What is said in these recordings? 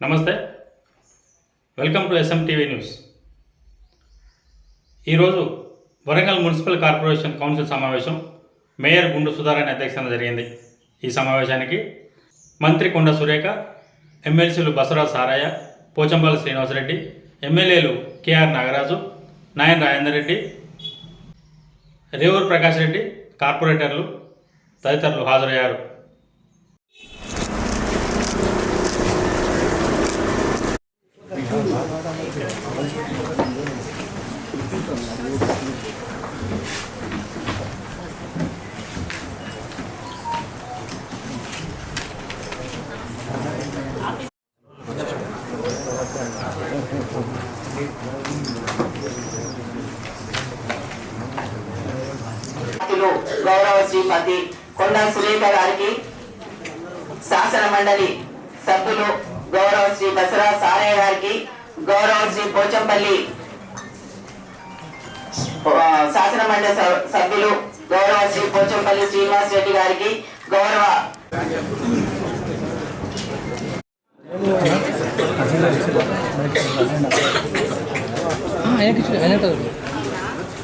నమస్తే. Welcome to SM TV news ఈరోజు Warangal municipal corporation council సమావేశం మేయర్ గుండు సుధారాణి అధ్యక్షతన జరిగింది. ఈ సమావేశానికి మంత్రి కొండ సురేఖ ఎమ్మెల్సీలు బసవరాజ్ సారయ్య పోచంపల్లి శ్రీనివాసరెడ్డి ఎమ్మెల్యేలు కేఆర్ నాగరాజు నాయన్ రాజేందర్ రెడ్డి రేవూరు ప్రకాష్ రెడ్డి కార్పొరేటర్లు తదితరులు హాజరయ్యారు. గౌరవ శ్రీమతి కొండా సురేఖ గారికి శాసన మండలి సభ్యులు గౌరవ శ్రీ దసరా సారయ్య గారికి గౌరవ శ్రీ పోచంపల్లి శాసన మండలి సభ్యులు గౌరవ శ్రీ పోచంపల్లి శ్రీనివాస్ రెడ్డి గారికి గౌరవ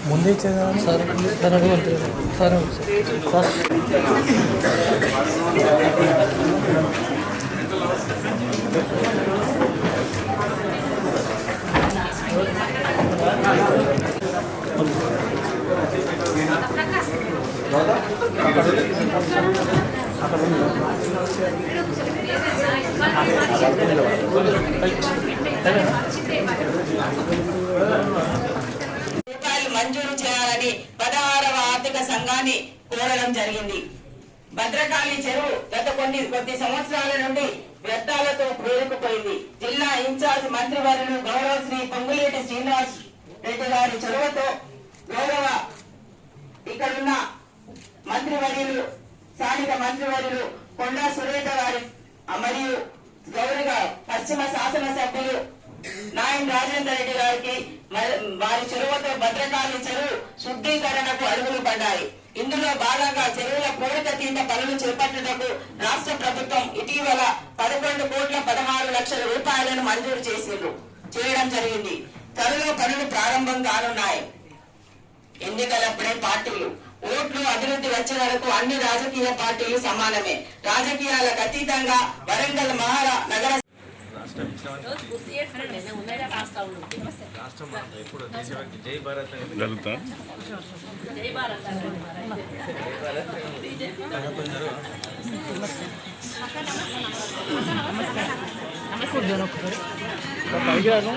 ముందే ఇచ్చేదాన్ని సార్ సార్ అడగండి సార్ సార్. రూపాయలు మంజూరు చేయాలని పదహారవ ఆర్థిక సంఘాన్ని కోరడం జరిగింది. భద్రకాళి చెరువు గత కొన్ని కొద్ది సంవత్సరాల నుండి వ్యర్థాలతో పేరుకుపోయింది. జిల్లా ఇన్ఛార్జ్ మంత్రివర్యులు గౌరవ శ్రీ పొంగులేటి శ్రీనివాస్ రెడ్డి గారి చొరవతో గౌరవ ఇక్కడున్న మంత్రివర్యులు స్థానిక మంత్రివర్యులు కొండా సురేఖ గారి మరియు గౌరవ పశ్చిమ శాసనసభ్యులు నాయన్ రాజేందర్ రెడ్డి గారికి వారి చెరువుతో భద్రకాళి చెరువు శుద్ధీకరణకు అడుగులు పడ్డాయి. ఇందులో భాగంగా చెరువుల పూడికతీత పనులు చేపట్టుటకు రాష్ట్ర ప్రభుత్వం ఇటీవల పదకొండు కోట్ల పదహారు లక్షల రూపాయలను మంజూరు చేసిండ్రు. చేయడం జరిగింది. త్వరలో పనులు ప్రారంభం కానున్నాయి. ఎన్నికలప్పుడే పార్టీలు. ఓట్లు అభివృద్ధి వచ్చే వరకు అన్ని రాజకీయ పార్టీలు సమానమే. రాజకీయాలకు అతీతంగా వరంగల్ మహారా నగర పైకి రాను